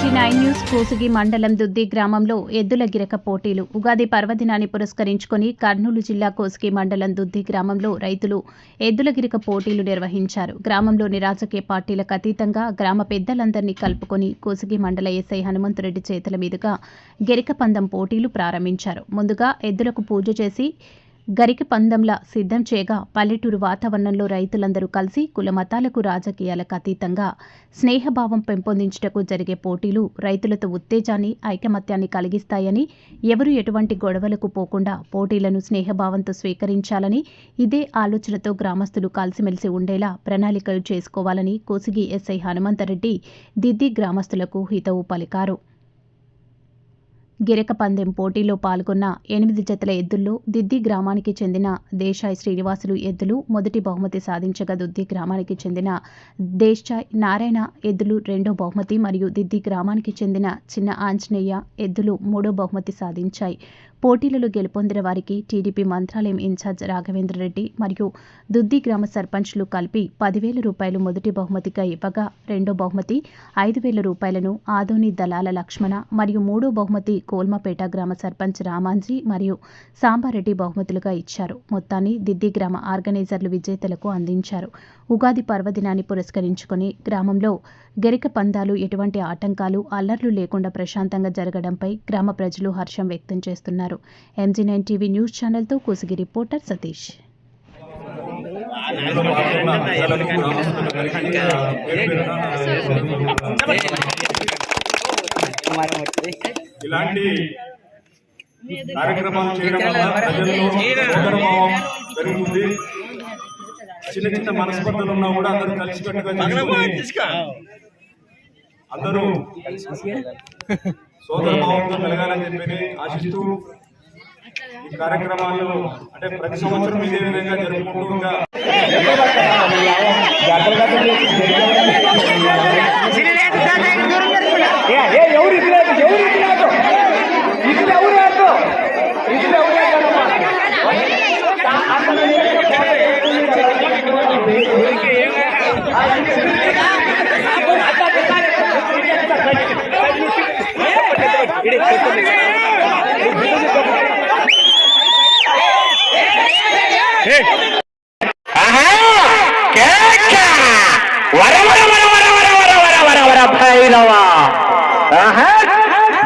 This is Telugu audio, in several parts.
సి నైన్ న్యూస్ కోసుగి మండలం దుద్ది గ్రామంలో ఎద్దుల గిరక పోటీలు. ఉగాది పర్వదినాన్ని పురస్కరించుకొని కర్నూలు జిల్లా కోసుగి మండలం దుద్ది గ్రామంలో రైతులు ఎద్దుల గిరక పోటీలు నిర్వహించారు. గ్రామంలోని రాజకీయ పార్టీలకు అతీతంగా గ్రామ పెద్దలందరినీ కలుపుకొని కోసుగి మండల ఎస్ఐ హనుమంతురెడ్డి చేతుల మీదుగా గిరిక పందం పోటీలు ప్రారంభించారు. ముందుగా ఎద్దులకు పూజ చేసి గరికి పందెంలా సిద్ధం చేయగా పల్లెటూరు వాతావరణంలో రైతులందరూ కలిసి కులమతాలకు రాజకీయాలకు అతీతంగా స్నేహభావం పెంపొందించుటకు జరిగే పోటీలు రైతులతో ఉత్తేజాన్ని ఐకమత్యాన్ని కలిగిస్తాయని ఎవరు ఎటువంటి గొడవలకు పోకుండా పోటీలను స్నేహభావంతో స్వీకరించాలని ఇదే ఆలోచనతో గ్రామస్తులు కలిసిమెలిసి ఉండేలా ప్రణాళికలు చేసుకోవాలని కోసిగి ఎస్ఐ హనుమంతరెడ్డి దిద్ది గ్రామస్తులకు హితవు పలికారు. గిరక పందెం పోటీలో పాల్గొన్న ఎనిమిది జతల ఎద్దుల్లో దిద్ది గ్రామానికి చెందిన దేశాయ్ శ్రీనివాసులు ఎద్దులు మొదటి బహుమతి సాధించగా దుద్ది గ్రామానికి చెందిన దేశాయ్ నారాయణ ఎద్దులు రెండో బహుమతి మరియు దిద్ది గ్రామానికి చెందిన చిన్న ఆంజనేయ ఎద్దులు మూడో బహుమతి సాధించాయి. పోటీలలో గెలుపొందిన వారికి టీడీపీ మంత్రాలయం ఇన్ఛార్జ్ రాఘవేంద్రరెడ్డి మరియు దుద్ది గ్రామ సర్పంచ్లు కలిపి పదివేల రూపాయలు మొదటి బహుమతిగా ఇవ్వగా రెండో బహుమతి ఐదు వేల రూపాయలను ఆదోని దళాల లక్ష్మణ మరియు మూడో బహుమతి కోల్మపేట గ్రామ సర్పంచ్ రామాంజీ మరియు సాంబారెడ్డి బహుమతులుగా ఇచ్చారు. మొత్తాన్ని దిద్ది గ్రామ ఆర్గనైజర్లు విజేతలకు అందించారు. ఉగాది పర్వదినాన్ని పురస్కరించుకొని గ్రామంలో గెరిక పందాలు ఎటువంటి ఆటంకాలు అల్లర్లు లేకుండా ప్రశాంతంగా జరగడంపై గ్రామ ప్రజలు హర్షం వ్యక్తం చేస్తున్నారు. ఎంజీ నైన్ టీవీ న్యూస్ ఛానల్తో కుసిగి రిపోర్టర్ సతీష్. ఇలాంటి కార్యక్రమాలు చేయడం వల్ల చిన్న చిన్న మనస్పర్ధలు ఉన్నా కూడా అందరూ కలిసికట్టుగా చేసుకొని అందరూ సోదరభావంతో మెలగాలని చెప్పి ఆశిస్తూ ఈ కార్యక్రమాలు అంటే ప్రతి సంవత్సరం ఇదే విధంగా జరుపుకుంటూ ఎవరు ఇది లేదు ఎవరు ఇది లేదు ఇది ఎవరు లేదు ఇది ఎవరు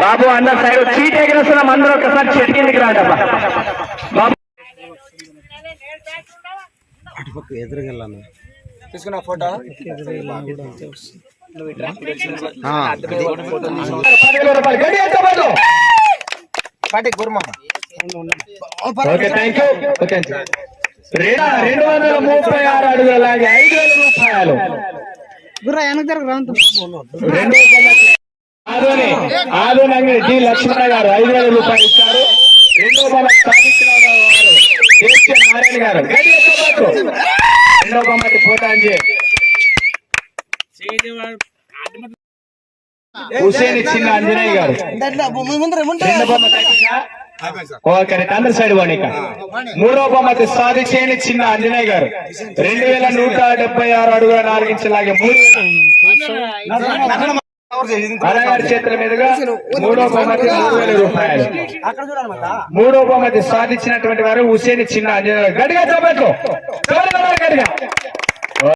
బాబు అందరు సైడ్ చీట్ ఎగిరేస్తున్నాం అందరూ ఒకసారి చెట్టు కిందికి రాడబ్బా బాబు తీసుకున్న ఫోటో రెండు రెండు వందల ముప్పై ఆరు అడుగుల లాగే ఐదు వేల రూపాయలు. రెండో బహుమతి ఆదోని ఆదోని అంగడి జి లక్ష్మణ గారు ఐదు వేల రూపాయలు ఇచ్చారు. రెండో వారు కేసీ నారాయణ గారు? రెండో బహుమతి పోతాంజీ. హుసేన్ చిన్న అంజనేయ గారు? ఓకే అందరి సైడ్ ఇక. మూడో బహుమతి సాధించేని చిన్న అంజనేయ గారు. రెండు వేల నూట డెబ్బై ఆరు అడుగుల నాలుగు ఇంచులాగే మూడు. అన్నగారి చేతుల మీదుగా మూడో బహుమతి మూడు వేల రూపాయలు. మూడో బహుమతి సాధించినటువంటి వారు హుసేన్ చిన్న అంజనేయ గారు. గడిగా చెప్పట్లు గడిగా